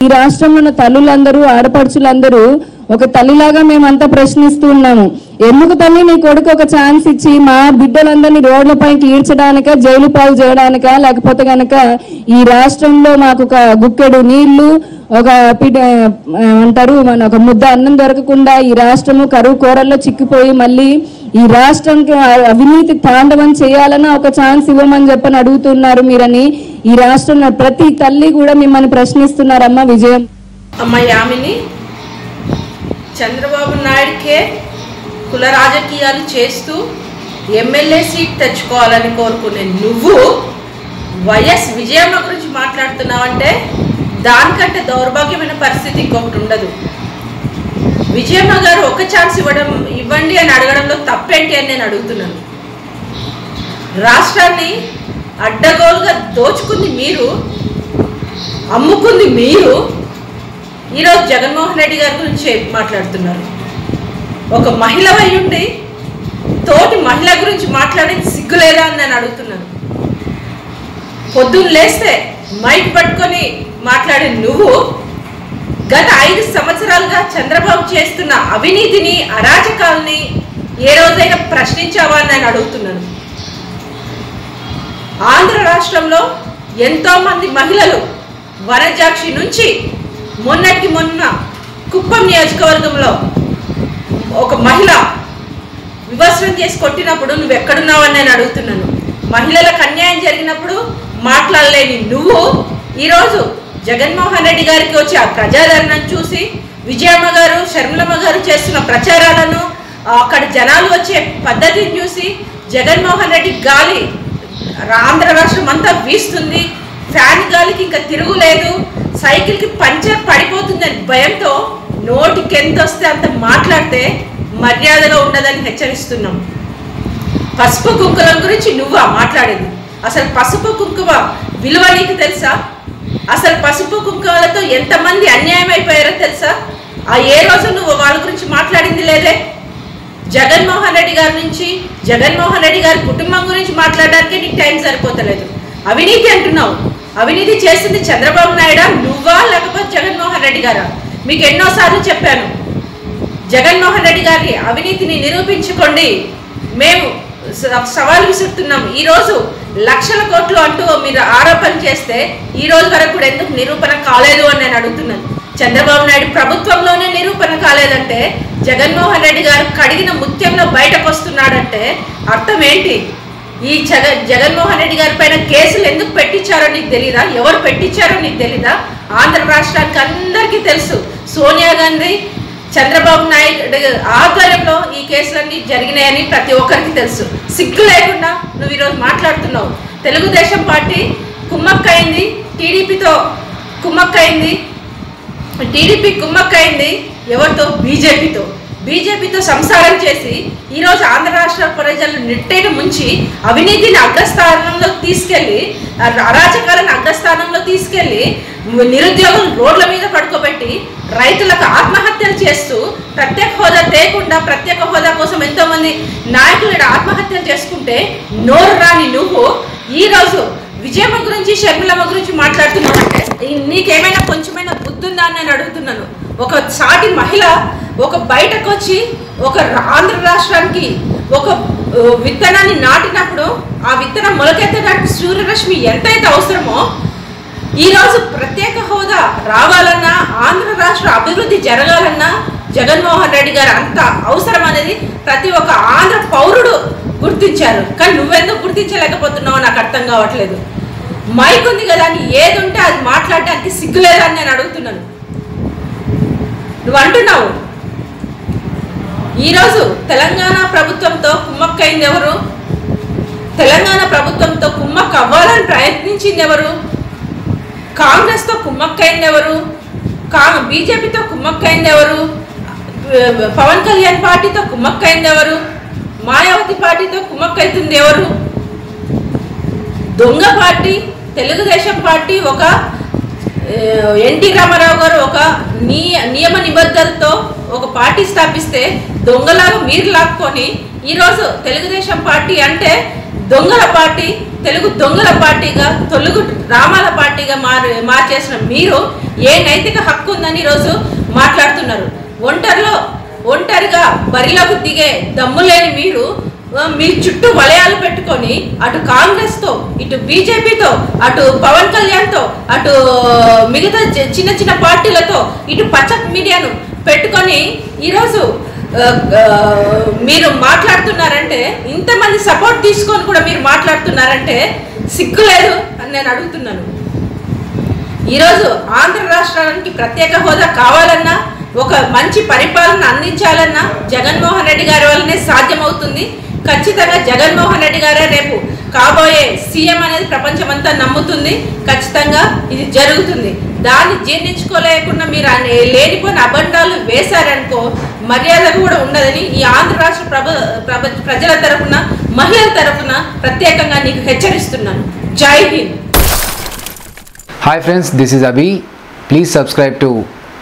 ఈ రాష్ట్రంలో ఉన్న తల్లులందరూ ఆడపడుచులందరూ ఒక తల్లిలాగా మేమంతా ప్రశ్నిస్తూ ఉన్నాము. ఎందుకు తల్లి నీ కొడుకు ఒక ఛాన్స్ ఇచ్చి మా బిడ్డలందరినీ రోడ్లపైకి ఈడ్చడానిక జైలు పాలు చేయడానిక లేకపోతే గనక ఈ రాష్ట్రంలో మాకు ఒక గుక్కెడు నీళ్ళు ఒక పిడ అంటారు మన ఒక ముద్ద అన్నం దొరకకుండా ఈ రాష్ట్రము కరువు కూరల్లో చిక్కిపోయి మళ్ళీ ఈ రాష్ట్రంకి అవినీతి తాండవం చేయాలన్నా ఒక ఛాన్స్ ఇవ్వమని చెప్పని అడుగుతున్నారు మీరని. ఈ రాష్ట్రంలో ప్రతి తల్లి కూడా మిమ్మల్ని ప్రశ్నిస్తున్నారమ్మా విజయం. అమ్మ యామిని. చంద్రబాబు నాయుడికే కుల రాజకీయాలు చేస్తూ ఎమ్మెల్యే సీట్ తెచ్చుకోవాలని కోరుకునే నువ్వు వైఎస్ విజయమ్మ గురించి మాట్లాడుతున్నావంటే దానికంటే దౌర్భాగ్యమైన పరిస్థితి ఇంకొకటి ఉండదు. విజయమ్మ గారు ఒక ఛాన్స్ ఇవ్వడం ఇవ్వండి అని అడగడంలో తప్పేంటి అని నేను అడుగుతున్నాను. రాష్ట్రాన్ని అడ్డగోలుగా దోచుకుంది మీరు అమ్ముకుంది మీరు. ఈరోజు జగన్మోహన్ రెడ్డి గారి గురించి మాట్లాడుతున్నారు. ఒక మహిళ అయి ఉండి తోటి మహిళ గురించి మాట్లాడేది సిగ్గులేదా అని నేను అడుగుతున్నాను. పొద్దున్న లేస్తే మైక్ పట్టుకొని మాట్లాడే నువ్వు గత ఐదు సంవత్సరాలుగా చంద్రబాబు చేస్తున్న అవినీతిని అరాచకాల్ని ఏ రోజైనా ప్రశ్నించావా అని నేను అడుగుతున్నాను. ఆంధ్ర రాష్ట్రంలో ఎంతో మంది మహిళలు వనజాక్షి నుంచి మొన్నటికి మొన్న కుప్పం నియోజకవర్గంలో ఒక మహిళ వివసనం చేసి కొట్టినప్పుడు నువ్వు ఎక్కడున్నావని నేను అడుగుతున్నాను. మహిళలకు అన్యాయం జరిగినప్పుడు మాట్లాడలేని నువ్వు ఈరోజు జగన్మోహన్ రెడ్డి గారికి వచ్చి ఆ ప్రజాదరణను చూసి విజయమ్మ గారు శర్మలమ్మ గారు చేస్తున్న ప్రచారాలను అక్కడ జనాలు వచ్చే పద్ధతిని చూసి జగన్మోహన్ రెడ్డి గాలి ఆంధ్ర రాష్ట్రం అంతా వీస్తుంది. ఫ్యాన్ గాలికి ఇంకా తిరుగులేదు. సైకిల్కి పంచర్ పడిపోతుందని భయంతో నోటికి ఎంత వస్తే అంత మాట్లాడితే మర్యాదగా ఉండదని హెచ్చరిస్తున్నాం. పసుపు కుంకుమ గురించి నువ్వా మాట్లాడేది? అసలు పసుపు కుంకుమ విలువ నీకు తెలుసా? అసలు పసుపు కుంకుమలతో ఎంతమంది అన్యాయం అయిపోయారో తెలుసా? ఆ ఏ రోజు నువ్వు వాళ్ళ గురించి మాట్లాడింది లేదే? జగన్మోహన్ రెడ్డి గారి నుంచి జగన్మోహన్ రెడ్డి గారి కుటుంబం గురించి మాట్లాడడానికి నీకు టైం సరిపోతలేదు. అవినీతి అంటున్నావు. అవినీతి చేసింది చంద్రబాబు నాయుడా? నువ్వా? లేకపోతే జగన్మోహన్ రెడ్డి గారా? మీకు ఎన్నోసార్లు చెప్పాను. జగన్మోహన్ రెడ్డి గారి అవినీతిని నిరూపించుకోండి. మేము సవాలు సవాల్ విసురుతున్నాం. ఈరోజు లక్షల కోట్లు అంటూ మీరు ఆరోపణ చేస్తే ఈ రోజు వరకు కూడా ఎందుకు నిరూపణ కాలేదు అని నేను అడుగుతున్నాను. చంద్రబాబు నాయుడు ప్రభుత్వంలోనే నిరూపణ కాలేదంటే జగన్మోహన్ రెడ్డి గారు కడిగిన ముత్యంలో బయటకు వస్తున్నాడంటే అర్థం ఏంటి? ఈ జగ జగన్మోహన్ రెడ్డి గారి పైన కేసులు ఎందుకు పెట్టించారో నీకు తెలీదా? ఎవరు పెట్టించారో నీకు తెలీదా? ఆంధ్ర రాష్ట్రానికి అందరికీ తెలుసు. సోనియా గాంధీ చంద్రబాబు నాయుడు ఆధ్వర్యంలో ఈ కేసులన్నీ జరిగినాయని ప్రతి ఒక్కరికి తెలుసు. సిగ్గు లేకుండా నువ్వు ఈరోజు మాట్లాడుతున్నావు తెలుగుదేశం పార్టీ కుమ్మక్కైంది టీడీపీతో కుమ్మక్కైంది టీడీపీ కుమ్మక్కైంది ఎవరితో? బీజేపీతో. బీజేపీతో సంసారం చేసి ఈరోజు ఆంధ్ర రాష్ట్ర ప్రజలను నిట్టేట ముంచి అవినీతిని అగ్రస్థానంలో తీసుకెళ్ళి అరాచకాలను అగ్రస్థానంలో తీసుకెళ్ళి నిరుద్యోగం రోడ్ల మీద పడుకోబెట్టి రైతులకు ఆత్మహత్యలు చేస్తూ ప్రత్యేక హోదా తేకుండా ప్రత్యేక హోదా కోసం ఎంతోమంది నాయకులు ఆత్మహత్యలు చేసుకుంటే నోరు రాని నువ్వు ఈరోజు విజయమ్మ గురించి షర్మిలమ్మ గురించి మాట్లాడుతున్నావంటే నీకేమైనా కొంచెమైనా బుద్ధుందా అని నేను అడుగుతున్నాను. ఒక సాటి మహిళ ఒక బయటకు వచ్చి ఒక ఆంధ్ర రాష్ట్రానికి ఒక విత్తనాన్ని నాటినప్పుడు ఆ విత్తనం మొలకెత్తడానికి సూర్యరశ్మి ఎంతైతే అవసరమో ఈరోజు ప్రత్యేక హోదా రావాలన్నా ఆంధ్ర రాష్ట్ర అభివృద్ధి జరగాలన్నా జగన్మోహన్ రెడ్డి గారు అంత అవసరం అనేది ప్రతి ఒక్క ఆంధ్ర పౌరుడు గుర్తించారు. కానీ నువ్వెందుకు గుర్తించలేకపోతున్నావు నాకు అర్థం కావట్లేదు. మైక్ ఉంది కదా అని ఏది ఉంటే అది మాట్లాడడానికి సిగ్గులేదని నేను అడుగుతున్నాను. నువ్వు అంటున్నావు. ఈరోజు తెలంగాణ ప్రభుత్వంతో కుమ్మక్కైంది ఎవరు? తెలంగాణ ప్రభుత్వంతో కుమ్మక్క అవ్వాలని ప్రయత్నించింది ఎవరు? కాంగ్రెస్తో కుమ్మక్కైంది ఎవరు? కా బీజేపీతో కుమ్మక్కైంది ఎవరు? పవన్ కళ్యాణ్ పార్టీతో కుమ్మక్కైంది ఎవరు? మాయావతి పార్టీతో కుమ్మక్కైతుంది ఎవరు? దొంగ పార్టీ తెలుగుదేశం పార్టీ ఒక ఎన్టీ రామారావు గారు ఒక నీ నియమ నిబద్ధతతో ఒక పార్టీ స్థాపిస్తే దొంగలాగా మీరు లాక్కొని ఈరోజు తెలుగుదేశం పార్టీ అంటే దొంగల పార్టీ తెలుగు దొంగల పార్టీగా తెలుగు రామాల పార్టీగా మార్ మార్చేసిన మీరు ఏ నైతిక హక్కు ఉందని ఈరోజు మాట్లాడుతున్నారు. ఒంటరిలో ఒంటరిగా బరిలోకి దిగే దమ్ము లేని మీరు మీ చుట్టూ వలయాలు పెట్టుకొని అటు కాంగ్రెస్తో ఇటు బీజేపీతో అటు పవన్ కళ్యాణ్తో అటు మిగతా చి- చిన్న చిన్న పార్టీలతో ఇటు పచ్చ మీడియాను పెట్టుకొని ఈరోజు మీరు మాట్లాడుతున్నారంటే ఇంతమంది సపోర్ట్ తీసుకొని కూడా మీరు మాట్లాడుతున్నారంటే సిగ్గు లేదు అని నేను అడుగుతున్నాను. ఈరోజు ఆంధ్ర రాష్ట్రానికి ప్రత్యేక హోదా కావాలన్నా ఒక మంచి పరిపాలన అందించాలన్నా జగన్మోహన్ రెడ్డి గారి వల్లనే సాధ్యమవుతుంది. ఖచ్చితంగా జగన్మోహన్ రెడ్డి గారే రేపు కాబోయే సీఎం అనేది ప్రపంచమంతా నమ్ముతుంది. ఖచ్చితంగా ఇది జరుగుతుంది. దాన్ని జీర్ణించుకోలేకుండా మీరు లేనిపోయిన అబండాలు వేశారనుకో మర్యాద కూడా ఉండదని ఈ ఆంధ్ర రాష్ట్ర ప్రభ ప్రజల తరఫున మహిళల తరఫున ప్రత్యేకంగా నీకు హెచ్చరిస్తున్నాను. Jai Hind. Hi friends this is Abhi please subscribe to